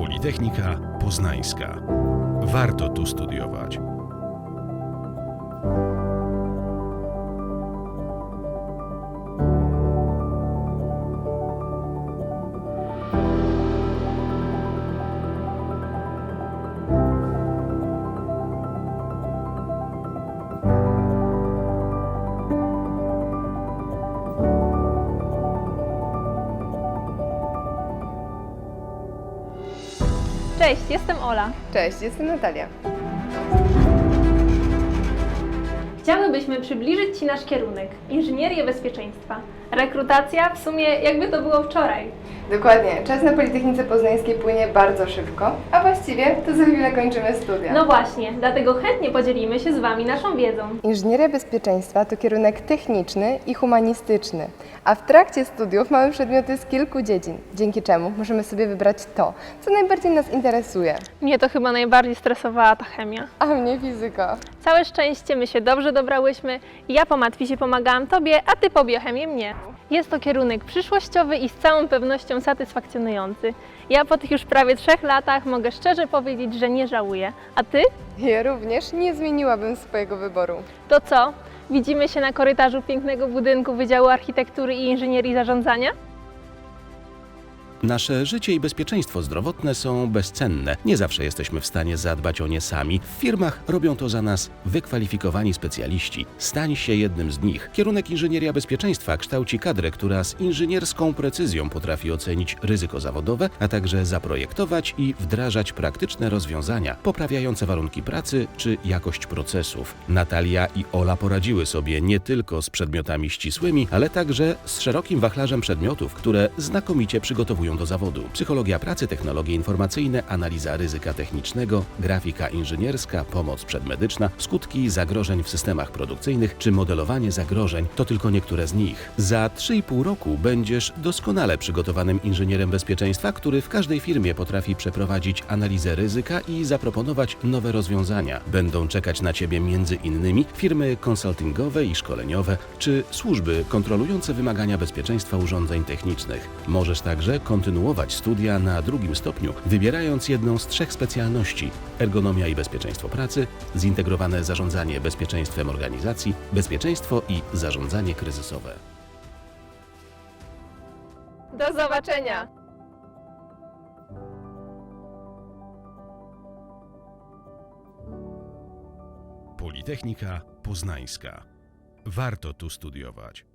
Politechnika Poznańska. Warto tu studiować. Cześć, jestem Ola. Cześć, jestem Natalia. Chciałybyśmy przybliżyć Ci nasz kierunek inżynierię bezpieczeństwa. Rekrutacja w sumie jakby to było wczoraj. Dokładnie, czas na Politechnice Poznańskiej płynie bardzo szybko, a właściwie to za chwilę kończymy studia. No właśnie, dlatego chętnie podzielimy się z Wami naszą wiedzą. Inżynieria bezpieczeństwa to kierunek techniczny i humanistyczny, a w trakcie studiów mamy przedmioty z kilku dziedzin, dzięki czemu możemy sobie wybrać to, co najbardziej nas interesuje. Mnie to chyba najbardziej stresowała ta chemia. A mnie fizyka. Całe szczęście, my się dobrze dobrałyśmy. Ja po matwizie pomagałam Tobie, a Ty po biochemii mnie. Jest to kierunek przyszłościowy i z całą pewnością satysfakcjonujący. Ja po tych już prawie trzech latach mogę szczerze powiedzieć, że nie żałuję. A Ty? Ja również nie zmieniłabym swojego wyboru. To co? Widzimy się na korytarzu pięknego budynku Wydziału Architektury i Inżynierii Zarządzania? Nasze życie i bezpieczeństwo zdrowotne są bezcenne. Nie zawsze jesteśmy w stanie zadbać o nie sami. W firmach robią to za nas wykwalifikowani specjaliści. Stań się jednym z nich. Kierunek inżynieria bezpieczeństwa kształci kadrę, która z inżynierską precyzją potrafi ocenić ryzyko zawodowe, a także zaprojektować i wdrażać praktyczne rozwiązania poprawiające warunki pracy czy jakość procesów. Natalia i Ola poradziły sobie nie tylko z przedmiotami ścisłymi, ale także z szerokim wachlarzem przedmiotów, które znakomicie przygotowują do zawodu. Psychologia pracy, technologie informacyjne, analiza ryzyka technicznego, grafika inżynierska, pomoc przedmedyczna, skutki zagrożeń w systemach produkcyjnych czy modelowanie zagrożeń to tylko niektóre z nich. Za 3,5 roku będziesz doskonale przygotowanym inżynierem bezpieczeństwa, który w każdej firmie potrafi przeprowadzić analizę ryzyka i zaproponować nowe rozwiązania. Będą czekać na Ciebie między innymi firmy konsultingowe i szkoleniowe, czy służby kontrolujące wymagania bezpieczeństwa urządzeń technicznych. Możesz także kontynuować studia na drugim stopniu, wybierając jedną z trzech specjalności: ergonomia i bezpieczeństwo pracy, zintegrowane zarządzanie bezpieczeństwem organizacji, bezpieczeństwo i zarządzanie kryzysowe. Do zobaczenia! Politechnika Poznańska. Warto tu studiować.